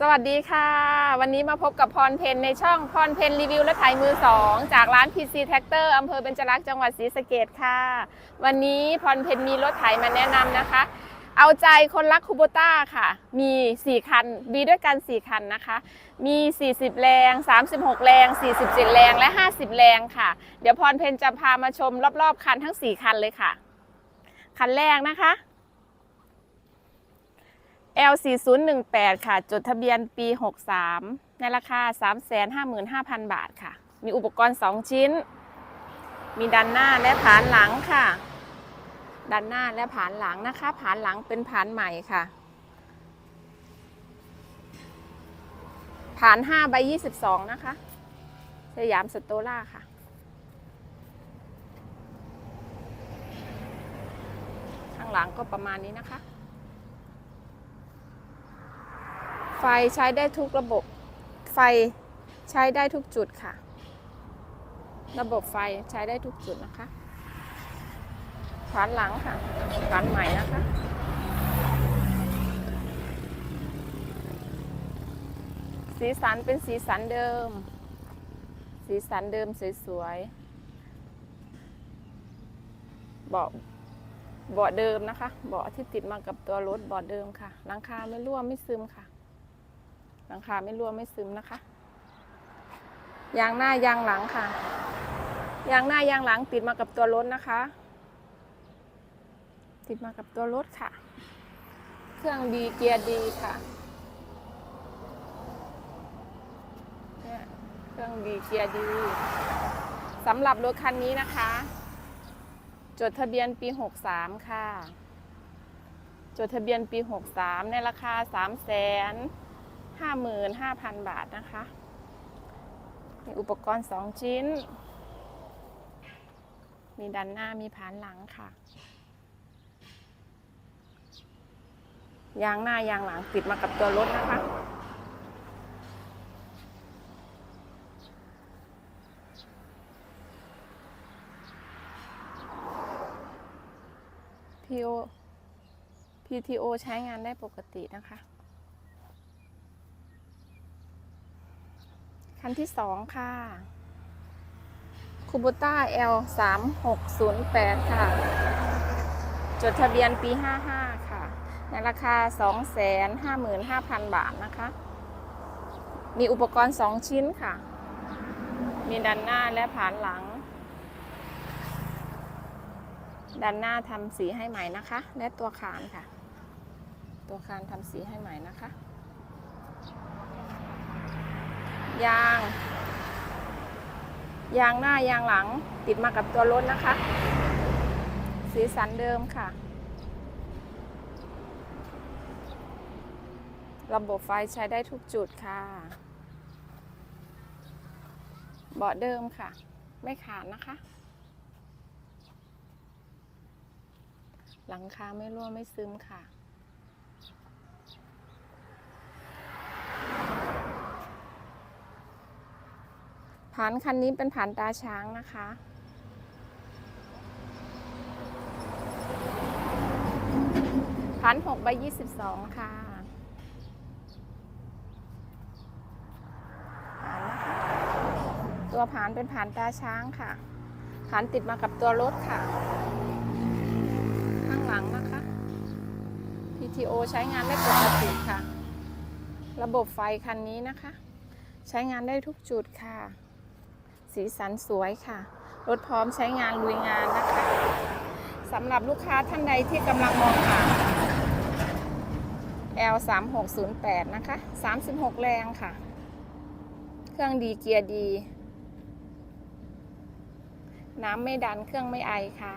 สวัสดีค่ะ วันนี้มาพบกับพรเพนในช่องพรเพนรีวิวและขายมือสองจากร้าน PC Tractor อำเภอเบญจรักษ์จังหวัดศรีสะเกดค่ะ วันนี้พรเพนมีรถไถมาแนะนำนะคะ เอาใจคนรักคูโบต้าค่ะ มี 4 คันมีด้วยกัน 4 คันนะคะ มี 40 แรง 36 แรง 47 แรงและ 50 แรงค่ะ เดี๋ยวพรเพนจะพามาชมรอบๆ คันทั้ง 4 คันเลยค่ะ คันแรกนะคะ L4018 ค่ะ จดทะเบียนปี 63 ในราคา 355,000 บาทค่ะ มีอุปกรณ์ 2 ชิ้น มีด้านหน้าและผานหลังค่ะด้านหน้าและผานหลังนะคะ ผานหลังเป็นผานใหม่ค่ะ ผาน5ใบ22 นะคะ สยามสโตล่าค่ะข้างหลังก็ประมาณนี้นะคะ ไฟใช้ได้ทุกระบบไฟใช้ได้ทุกจุดค่ะ ระบบไฟใช้ได้ทุกจุดนะคะฝานหลังค่ะฝานใหม่นะคะสีสันเป็นสีสันเดิม สีสันเดิมสวยๆเบาะเบาะเดิมนะคะ เบาะที่ติดมากับตัวรถเบาะเดิมค่ะหลังคาไม่รั่วไม่ซึมค่ะ หลังคาไม่รั่วไม่ซึมนะคะ ยางหน้ายางหลังค่ะ ยางหน้ายางหลังติดมากับตัวรถนะคะ ติดมากับตัวรถค่ะ เครื่องดีเกียร์ดีค่ะเครื่องดีเกียร์ดีสำหรับรถคันนี้นะคะ จดทะเบียนปี 63 ค่ะ จดทะเบียนปี 63 ในราคา3 5 5 0 0 0 บาทนะคะ มีอุปกรณ์ 2 ชิ้น มีด้านหน้ามีผานหลังค่ะ ยางหน้ายางหลังติดมากับตัวรถนะคะ PO PTO ใช้งานได้ปกตินะคะ คันที่สองค่ะคูโบต้า L 3 6 0 8 ค่ะ จดทะเบียนปี 55 ค่ะ ในราคา 255,000 บาทนะคะ มีอุปกรณ์ 2 ชิ้นค่ะ มีด้านหน้าและผานหลังด้านหน้าทำสีให้ใหม่นะคะ และตัวคานค่ะ ตัวคานทำสีให้ใหม่นะคะ ยาง ยางหน้ายางหลังติดมากับตัวรถนะคะ สีสันเดิมค่ะ ระบบไฟใช้ได้ทุกจุดค่ะ เบาะเดิมค่ะ ไม่ขาดนะคะ หลังคาไม่รั่วไม่ซึมค่ะ ผานคันนี้เป็นผานตาช้างนะคะ ผาน6ใบ22ค่ะผานนะคะตัวผานเป็นผานตาช้างค่ะ ผานติดมากับตัวรถค่ะ ข้างหลังนะคะ PTO ใช้งานได้ปกติค่ะ ระบบไฟคันนี้นะคะ ใช้งานได้ทุกจุดค่ะ สีสันสวยค่ะ รถพร้อมใช้งานลุยงานนะคะสำหรับลูกค้าท่านใดที่กำลังมองหา L 3 6 0 8นะคะ 36 แรงค่ะ เครื่องดีเกียร์ดี น้ำไม่ดันเครื่องไม่ไอค่ะ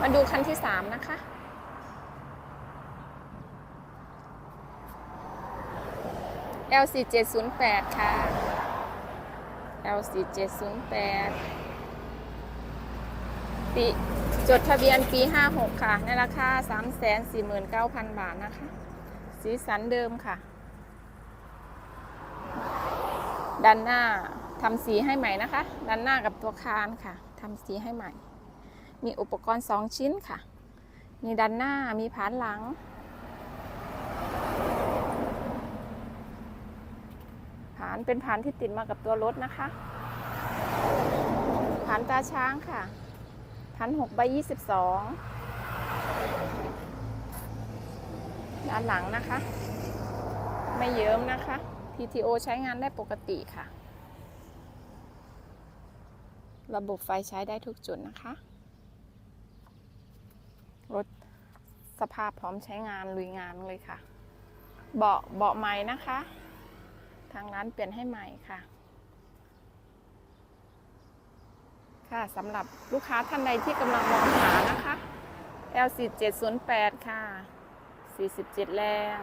มาดูคันที่ 3 นะคะ L 4 7 0 8ค่ะ L 4 7 0 8ปีจดทะเบียนปี 56 ค่ะ ในราคา 349,000 บาทนะคะ สีสันเดิมค่ะ ด้านหน้าทำสีให้ใหม่นะคะ ด้านหน้ากับตัวคานค่ะทำสีให้ใหม่ มีอุปกรณ์ 2 ชิ้นค่ะ มีด้านหน้ามีผานหลังานเป็นผานที่ติดมากับตัวรถนะคะผานตาช้างค่ะพันหกใบยี่สิบสองด้านหลังนะคะ ไม่เยิ้มนะคะ PTO ใช้งานได้ปกติค่ะ ระบบไฟใช้ได้ทุกจุดนะคะ รถสภาพพร้อมใช้งานลุยงานเลยค่ะ เบาะเบาะใหม่นะคะ ทางร้านเปลี่ยนให้ใหม่ค่ะ ค่ะสำหรับลูกค้าท่านใดที่กำลังมองหานะคะ L4708 ค่ะ 47 แรง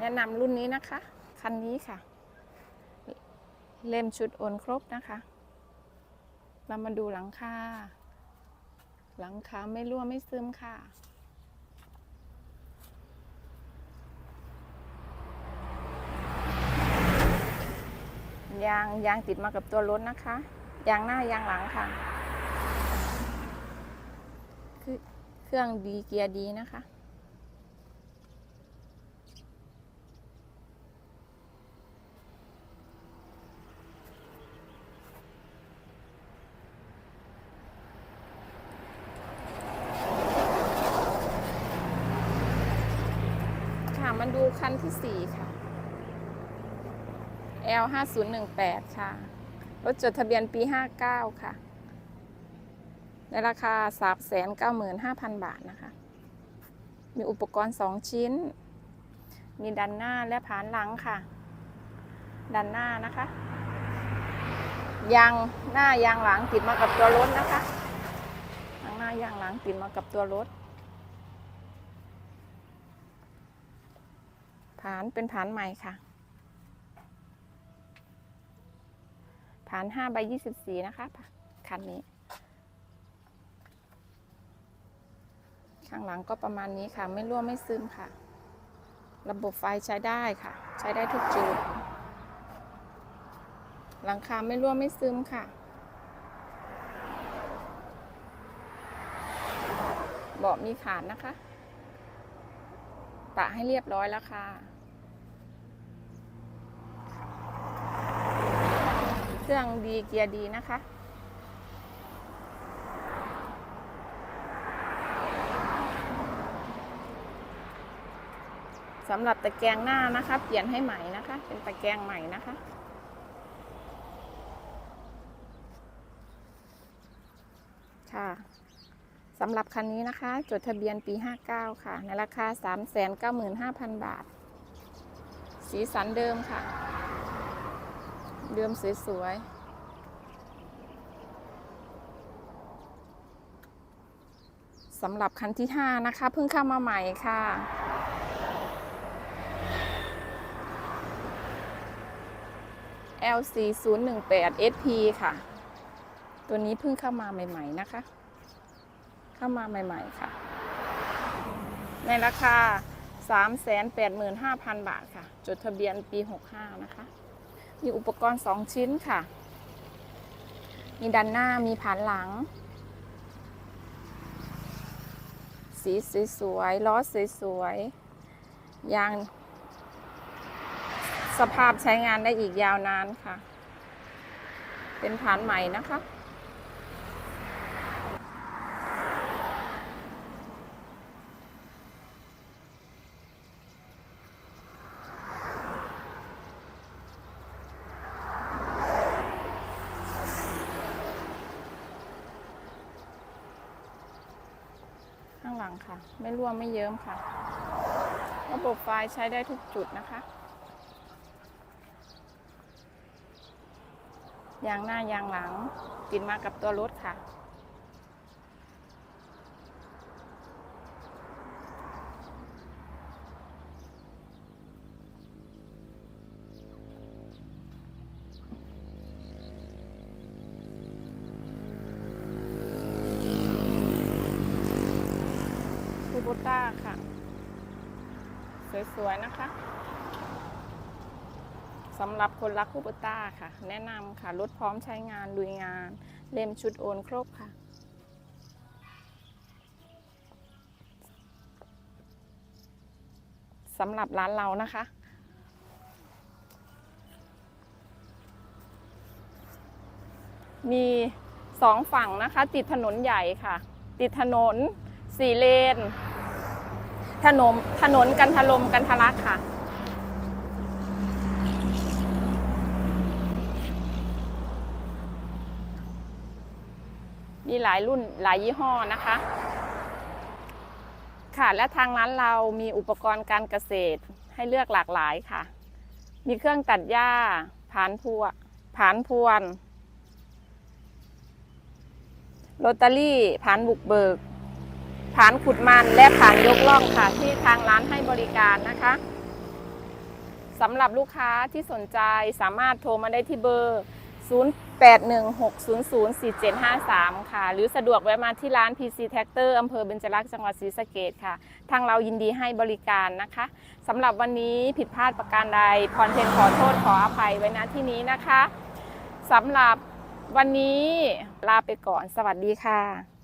แนะนำรุ่นนี้นะคะ คันนี้ค่ะ เล่มชุดโอนครบนะคะ เรามาดูหลังคา หลังคาไม่รั่วไม่ซึมค่ะ ยางยางติดมากับตัวรถนะคะ ยางหน้ายางหลังค่ะ คือเครื่องดีเกียร์ดีนะคะ ค่ะมาดูคันที่4ค่ะ L 5 0 1 8ค่ะ รถจดทะเบียนปี 59 ค่ะ ในราคา 395,000 บาทนะคะ มีอุปกรณ์ 2 ชิ้น มีดันหน้าและผานหลังค่ะ ดันหน้านะคะ ยางหน้ายางหลังติดมากับตัวรถนะคะยางหน้ายางหลังติดมากับตัวรถผานเป็นผานใหม่ค่ะาน5ใบ24นะคะคันนี้ ข้างหลังก็ประมาณนี้ค่ะ ไม่รั่วไม่ซึมค่ะ ระบบไฟใช้ได้ค่ะ ใช้ได้ทุกจุด หลังคาไม่รั่วไม่ซึมค่ะ เบาะมีขาดนะคะ ปะให้เรียบร้อยแล้วค่ะ เครื่องดีเกียร์ดีนะคะ สำหรับตะแกรงหน้านะคะ เปลี่ยนให้ใหม่นะคะ เป็นตะแกรงใหม่นะคะค่ะสำหรับคันนี้นะคะ จดทะเบียนปี 59 ค่ะ ในราคา 395,000 บาท สีสันเดิมค่ะ เดิมสวยๆสำหรับคันที่ 5 นะคะ เพิ่งเข้ามาใหม่ค่ะ LC 0 1 8 SP ค่ะ ตัวนี้เพิ่งเข้ามาใหม่ ๆ นะคะ เข้ามาใหม่ ๆ ค่ะ ในราคา 385,000 บาทค่ะ จดทะเบียนปี 65 นะคะ มีอุปกรณ์ 2 ชิ้นค่ะ มีด้านหน้ามีผานหลัง สีสวยๆล้อสวยๆยาง สภาพใช้งานได้อีกยาวนานค่ะ เป็นผานใหม่นะคะ ข้างหลังค่ะ ไม่รั่วไม่เยิ้มค่ะ ระบบไฟใช้ได้ทุกจุดนะคะ ยางหน้ายางหลัง ติดมากับตัวรถค่ะ สวยๆนะคะสำหรับคนรักคูปต้าค่ะ แนะนำค่ะรถพร้อมใช้งานลุยงาน เล่มชุดโอนครบค่ะ สำหรับร้านเรานะคะ มีสองฝั่งนะคะ ติดถนนใหญ่ค่ะ ติดถนนสี่เลน ถนนถนนกันทลมกันทะลักค่ะ มีหลายรุ่นหลายยี่ห้อนะคะ ค่ะและทางร้านเรามีอุปกรณ์การเกษตรให้เลือกหลากหลายค่ะ มีเครื่องตัดหญ้าผานพัวผานพวนโรตารี่ผานบุกเบิก ผานขุดมันและผานยกล่องค่ะ ที่ทางร้านให้บริการนะคะสำหรับลูกค้าที่สนใจสามารถโทรมาได้ที่เบอร์ 0816004753 ค่ะ หรือสะดวกแวะมาที่ร้าน PC Tractor อำเภอเบญจรักษ์จังหวัดศรีสะเกดค่ะ ทางเรายินดีให้บริการนะคะสำหรับวันนี้ผิดพลาดประการใดพรเพนขอโทษขออภัยไว้ณที่นี้นะคะสำหรับวันนี้ลาไปก่อนสวัสดีค่ะ